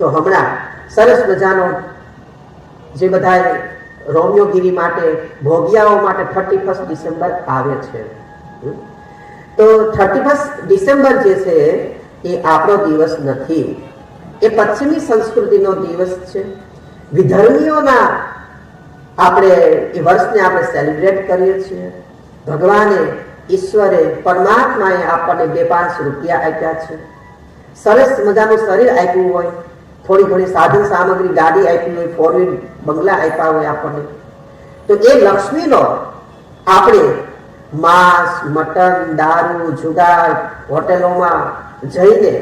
તો હમણાં સરસ મજાનો જે બધા રોમિયોગીરી માટે, ભોગિયાઓ માટે થર્ટી ફર્સ્ટ ડિસેમ્બર આવે છે. તો થર્ટી ફર્સ્ટ ડિસેમ્બર જે છે, એ આપણો દિવસ નથી. એ પશ્ચિમી સંસ્કૃતિનો દિવસ છે. વિધર્મીઓના આપણે એ વર્ષને આપણે સેલિબ્રેટ કરીએ છીએ. ભગવાને, ઈશ્વરે, પરમાત્માએ આપણને બે પાંચ રૂપિયા આપ્યા છે. સરસ મજાનું શરીર આપ્યું હોય. થોડી ઘણી સાધન સામગ્રી, ગાડી આપી હોય ફોર વ્હીલ બંગલા આપ્યા હોય આપણને. તો એ લક્ષ્મીનો આપણે માંસ, મટન, દારૂ, જુગાર, હોટેલોમાં જઈને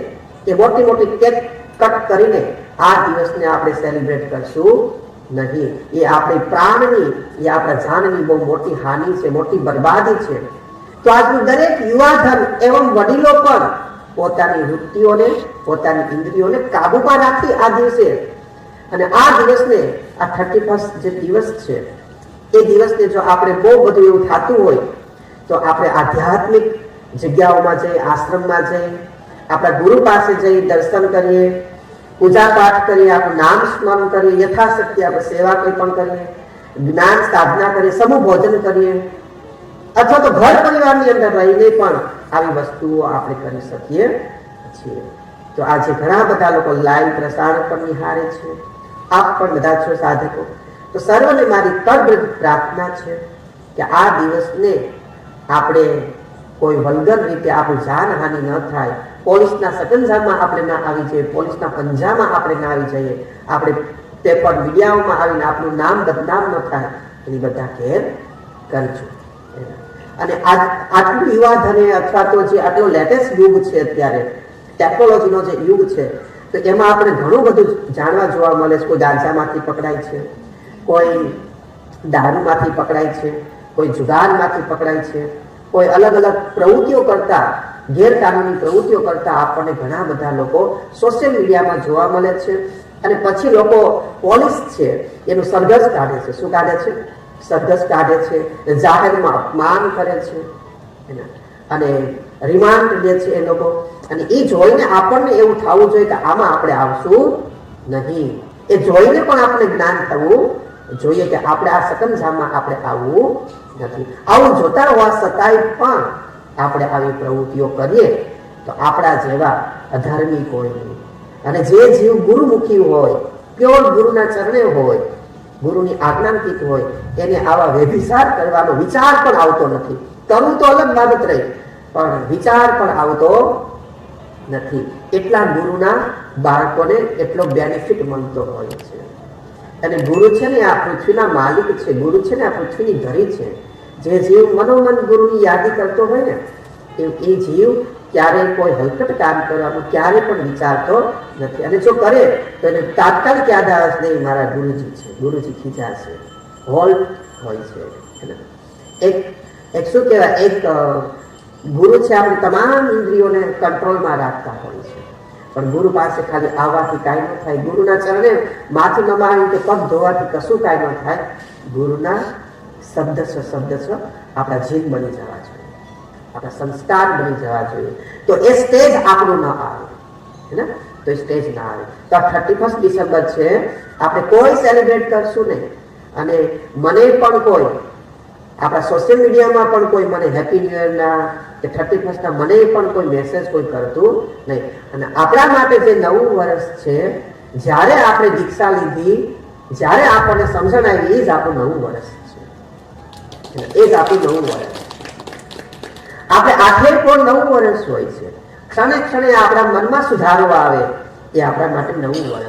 એ મોટી મોટી કેક કટ કરીને આ દિવસને આપણે સેલિબ્રેટ કરશું નહીં. એ આપણી પ્રાણની, એ આપણા જાનની બહુ મોટી હાનિ છે, મોટી બરબાદી છે. તો આજનું દરેક યુવાધન એવમ વડીલો પણ પોતાની વૃત્તિઓને, પોતાની ઇન્દ્રિયોને કાબુમાં રાખી આ દિવસે. અને આ દિવસને, આ થર્ટી ફર્સ્ટ જે દિવસ છે, એ દિવસને જો આપણે બહુ બધું એવું થતું હોય, તો આપણે આધ્યાત્મિક જગ્યાઓમાં જઈ, આશ્રમમાં જઈ, આપણા ગુરુ પાસે જઈ, દર્શન કરીએ, પૂજા પાઠ કરીએ, આપણું નામ સ્મરણ કરીએ, યથાશક્તિ આપણે સેવા કંઈ પણ કરીએ, જ્ઞાન સાધના કરીએ, સમૂહ ભોજન કરીએ અથવા તો ઘર પરિવારની અંદર રહીને પણ આવી વસ્તુઓ આપણે કરી શકીએ છીએ. તો આજે ઘણા બધા લોકો લાઈવ પ્રસારણ પણ નિહાળે છે. આપ પણ બધા છો સાધકો. તો સર્વને મારી તદ્ર પ્રાર્થના છે કે આ દિવસને આપણે કોઈ વલગર રીતે આપણું જાનહાનિ ન થાય. પોલીસના સકંજામાં આપણે ના આવી જઈએ, પોલીસના પંજામાં આપણે ના આવી જઈએ. આપણે પેપર મીડિયાઓમાં આવીને આપણું નામ બદનામ ન થાય. એની બધા કેર કરજો. અને આટલું આટલું અને અથવા તો જે આટલો લેટેસ્ટ યુગ છે અત્યારે ટેકનોલોજીનો જે યુગ છે, તો એમાં આપણે ઘણું બધું જાણવા જોવા મળે છે. કોઈ ગાંજામાંથી પકડાય છે, કોઈ દારૂમાંથી પકડાય છે, કોઈ જુગારમાંથી પકડાય છે, કોઈ અલગ અલગ પ્રવૃત્તિઓ કરતા, ગેરકાનૂની પ્રવૃત્તિઓ કરતા આપણને ઘણા બધા લોકો સોશિયલ મીડિયામાં જોવા મળે છે. અને પછી લોકો પોલીસ છે, એનું સરઘસ કાઢે છે. શું કાઢે છે? સરઘસ કાઢે છે, જાહેરમાં અપમાન કરે છે. અને રિમાન્ડ લે છે એ લોકો. અને એ જોઈને આપણને એવું થવું જોઈએ કે આમાં આપણે આવશું નહીં. એ જોઈને પણ આપણે જ્ઞાન થવું જોઈએ કે આપણે આ સકંજામાં આપણે આવવું નથી. આવું જોતા હોવા છતાંય પણ આપણે આવી પ્રવૃત્તિઓ કરીએ તો આપણા જેવા અધાર્મિક કોઈ અને જે જીવ ગુરુમુખી હોય પ્યોર ગુરુના ચરણે હોય ગુરુની આજ્ઞાંકિત હોય, એને આવા વ્યભિચાર કરવાનો વિચાર પણ આવતો નથી. કરવું તો અલગ બાબત રહી, પણ વિચાર પણ આવતો નથી. એટલા ગુરુના બાળકોને એટલો બેનિફિટ મળતો હોય છે. અને ગુરુ છે ને આ પૃથ્વીના માલિક છે, ગુરુ છે ને આ પૃથ્વીની ધરી છે. જે જીવ મનોમન ગુરુની યાદી કરતો હોય ને એ જીવ ક્યારેય કોઈ હલકટ કામ કરવાનું ક્યારે પણ વિચારતો નથી. અને જો કરે, તો એને તાત્કાલિક યાદ આવે છે, નહીં, મારા ગુરુજી છે, ગુરુજી ખીચાશે હોલ્ટ હોય છે. એક એક શું કહેવાય? એક ગુરુ છે આપણે તમામ ઇન્દ્રિયોને કંટ્રોલમાં રાખતા હોય છે. પણ ગુરુ પાસે ખાલી આવવાથી કાંઈ ન થાય. ગુરુના ચરણે માથું નમાવી કે પગ ધોવાથી કશું કાંઈ ન થાય. ગુરુના શબ્દ સ્વ શબ્દ છે આપણા જીન બની જવા આપણા સંસ્કાર બની જવા જોઈએ. તો એ સ્ટેજ આપણું ન આવે. ને? તો એ સ્ટેજ ના આવે. તો આ થર્ટી ફર્સ્ટ ડિસેમ્બર છે. આપણે કોઈ સેલિબ્રેટ કરશું નહીં. અને મને પણ કોઈ, આપણા સોશિયલ મીડિયામાં પણ કોઈ મને હેપી ન્યુ ઇયરના કે થર્ટી ફર્સ્ટના મને પણ કોઈ મેસેજ કોઈ કરતું નહીં. અને આપણા માટે જે નવું વર્ષ છે, જ્યારે આપણે દીક્ષા લીધી, જ્યારે આપણને સમજણ આવી, એ જ આપણું નવું વર્ષ છે. એ જ આપણું નવું વર્ષ આપણે આઠેર પણ નવું વર્ષ હોય છે. ક્ષણે ક્ષણે આપણા મનમાં સુધારો આવે એ આપણા માટે નવું વર્ષ હોય